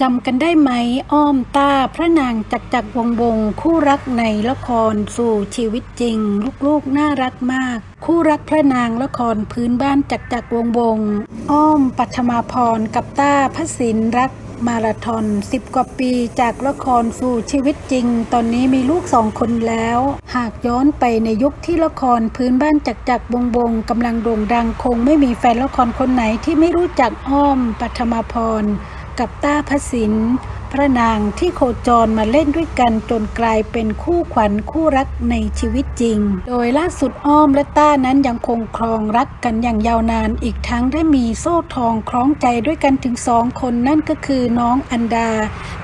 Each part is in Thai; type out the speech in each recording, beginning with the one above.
จำกันได้ไหมอ้อมตาพระนางจักจักรวงวงคู่รักในละครสู่ชีวิตจริง ลูกๆน่ารักมาก คู่รักพระนางละครพื้นบ้านจักจักรวงวงอ้อมปัทมาพรกับต้าพระสินรักมาราธอน10กว่าปีจากละครสู่ชีวิตจริง ตอนนี้มีลูกสองคนแล้ว หากย้อนไปในยุคที่ละครพื้นบ้านจักจักรวงศ์วงกำลังโด่งดังคงไม่มีแฟนละครคนไหนที่ไม่รู้จักอ้อมปัทมาพร กับต้าพระสินพระนางที่โคจรมาเล่นด้วยกันจนกลายเป็นคู่ขวัญคู่รักในชีวิตจริง โดยล่าสุดอ้อมและต้านั้นยังคงครองรักกันอย่างยาวนานอีกทั้งได้มีโซ่ทองคล้องใจด้วยกันถึงสองคนนั่นก็คือน้องอันดา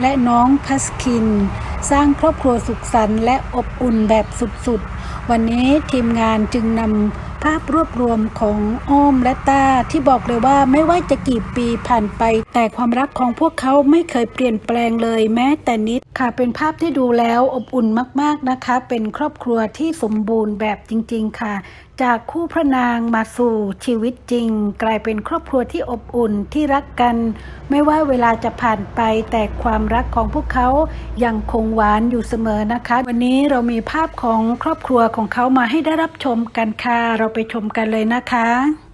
และน้องพัสคิน สร้างครอบครัวสุขสันต์และอบอุ่นแบบสุดๆ วันนี้ทีมงานจึงนำ ภาพรวบรวมของอ้อมและตาที่บอกเลยว่าไม่ว่าจะกี่ปีผ่านไป แต่ความรักของพวกเขาไม่เคยเปลี่ยนแปลงเลยแม้แต่นิดค่ะเป็นภาพที่ดูแล้วอบอุ่นมาก ๆนะคะ เป็นครอบครัวที่สมบูรณ์แบบจริง ๆ ค่ะจากคู่พระนางมาสู่ชีวิตจริง กลายเป็นครอบครัวที่อบอุ่นที่รักกัน ไม่ว่าเวลาจะผ่านไปแต่ความรักของพวกเขายังคงหวานอยู่เสมอนะคะ วันนี้เรามีภาพของครอบครัวของเขามาให้ได้รับชมกันค่ะ เราไปชมกันเลยนะคะ